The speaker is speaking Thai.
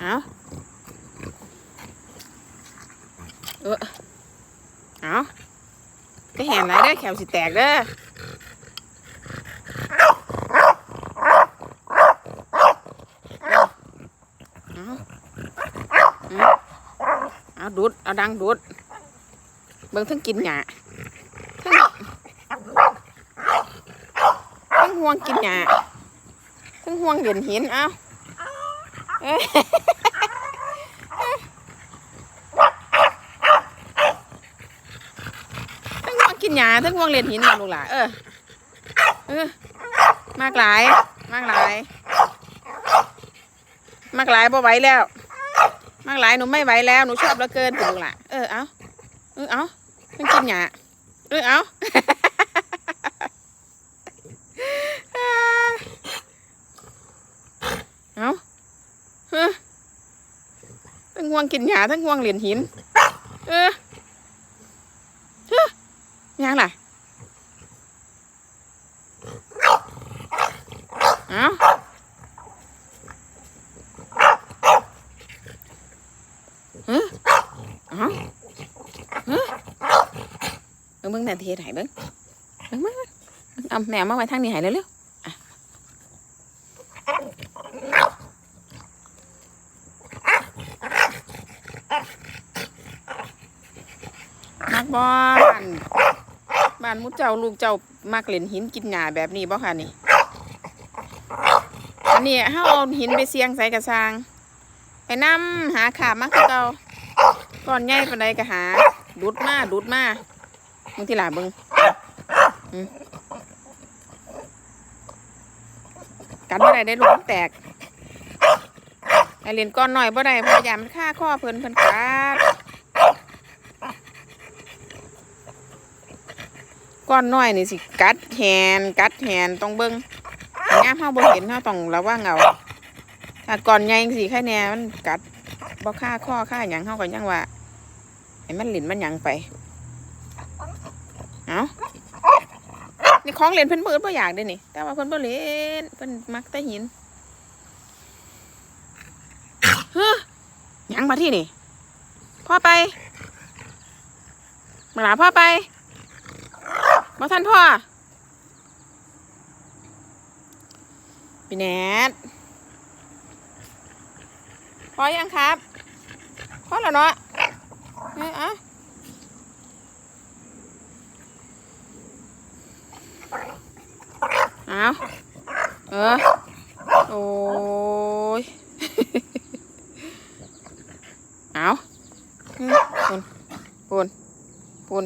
เอาเออเอาไปแหนไรเด้อแขวสิแตกเด้อเอาเอาเอาดูด เอาดังดูด เบิ่งทั้งกินหยาทั้งทั้งห่วงกินหยาทั้งห่วงเหรียญหิน เอาเอ้ย ทั้งห่วงกินหยาทั้งห่วงเหรียญหินนะลูกหล่ะเออเออมากหลาย มากหลาย มากหลายบ่ไหวแล้ว มากหลายหนูไม่ไหวแล้วหนูชอบเหลือเกินลูกหล่ะเออเอาเออเอาทั้งกินหยาเออเอาเอาเฮ้อทั้ง ห่วงกินหยาทั้งห่วงเหรียญหิน เออเฮ้อยังล่ะเอาเฮ้อเอาเฮ้อเบิ่งเบิ่งแต่เทศหายเบิ่งเบิ่งเบิ่งเบิ่งเอาแมวมาไว้ทางนี้หายเร็วๆอะ มัก บ้านบ้านมุดเจ้าลูกเจ้ามักเล่นหินกินหญ้าแบบนี้บ่ค่ะนี่อันนี้เฮาเอาหินไปเสียงใส่กระซาง ไปนำหาขามาคือเก่าก่อนใหญ่ปานใดก็หา ดุดมาดุดมามึงที่หลาเบิ่งอืมกันบ่ได้ได้ลูกแตกไอเล่นก้อนหน่อยบ่ได้พรายามฆ่าข้อเพิ่นเพิ่นกัด ก้อนน้อยนี่สิกัดแหนกัดแหนต้องเบิ้งอันนี้เฮาบ่เห็นเฮาต้องระวังเอาถ้าก้อนใหญ่สิแค่แน่มันกัดบ่ค่าข้อค่าหยังเฮาก็ยังว่าให้มันหลินมันหยังไปเอานี่ของเล่นเพิ่นเบิดบ่อยากเด้นี่ แต่ว่าเพิ่นบ่เล่นเพิ่นมักแต่หินเฮ้อหยังมาที่นี่พ่อไปมาหลาพ่อไป มาท่านพ่อพี่แนทพอยังครับ พอแล้วเนาะเอ้ยอะเอาเออ โอ้ย เอาปุ่นปุ่นปุ่น